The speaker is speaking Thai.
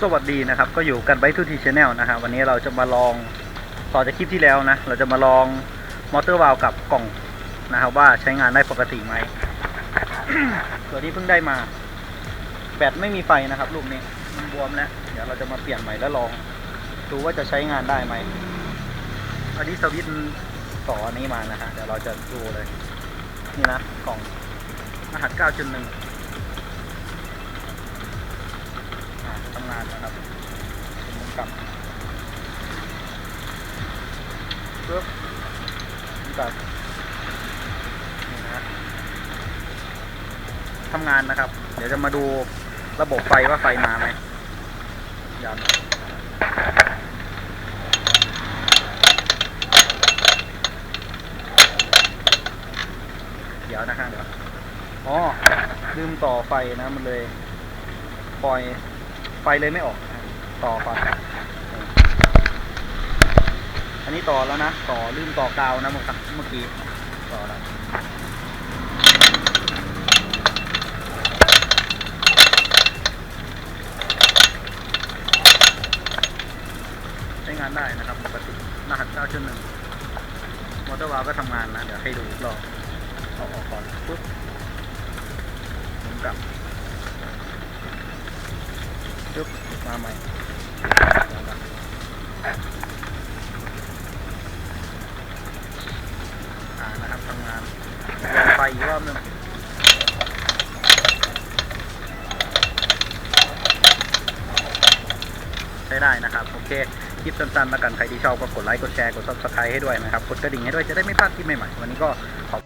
สวัสดีนะครับ ก็อยู่กันไบทูทีชแนลนะฮะวันนี้เราจะมาลองต่อจากคลิปที่แล้วนะ เราจะมาลองมอเตอร์วาล์วกับกล่องนะครับว่าใช้งานได้ปกติไหมตัวนี้เพิ่งได้มา แบตไม่มีไฟนะครับลูกนี้มันบวมแล้วเดี๋ยวเราจะมาเปลี่ยนใหม่แล้วลอง ดูว่าจะใช้งานได้ไหมอันนี้สวิตต่ออันนี้มานะฮะเดี๋ยวเราจะดูเลย นี่นะกล่องรหัส9.1อ่าทำงานนะครับผม กลับปึ๊บผมกลับนี่นะทำงานนะครับ เดี๋ยวจะมาดูระบบไฟว่าไฟมาไหมยันเดี๋ยวนะฮะเดี๋ยวอ๋อลืมต่อไฟนะมันเลย ปล่อยไฟเลยไม่ออก ต่อก่อนอันนี้ต่อแล้วนะ ต่อลืมต่อกาวนะเมื่อกี้เมื่อกี้ต่อแล้วใช้งานได้นะครับปกติรหัส9.1มอเตอร์วาลก็ทำงานนะ เดี๋ยวให้ดูรอบเอาออกก่อนปุ๊บผมกลับยึบมาใหม่ นะครับทำงานลองไฟอีกรอบหนึงใช้ได้นะครับ โอเค คลิปสั้นๆแล้วกัน ใครที่ชอบก็กดไลค์ กดแชร์ กด subscribe ให้ด้วยนะครับ กดกระดิ่งให้ด้วยจะได้ไม่พลาดคลิปใหม่ๆ วันนี้ก็ขอบ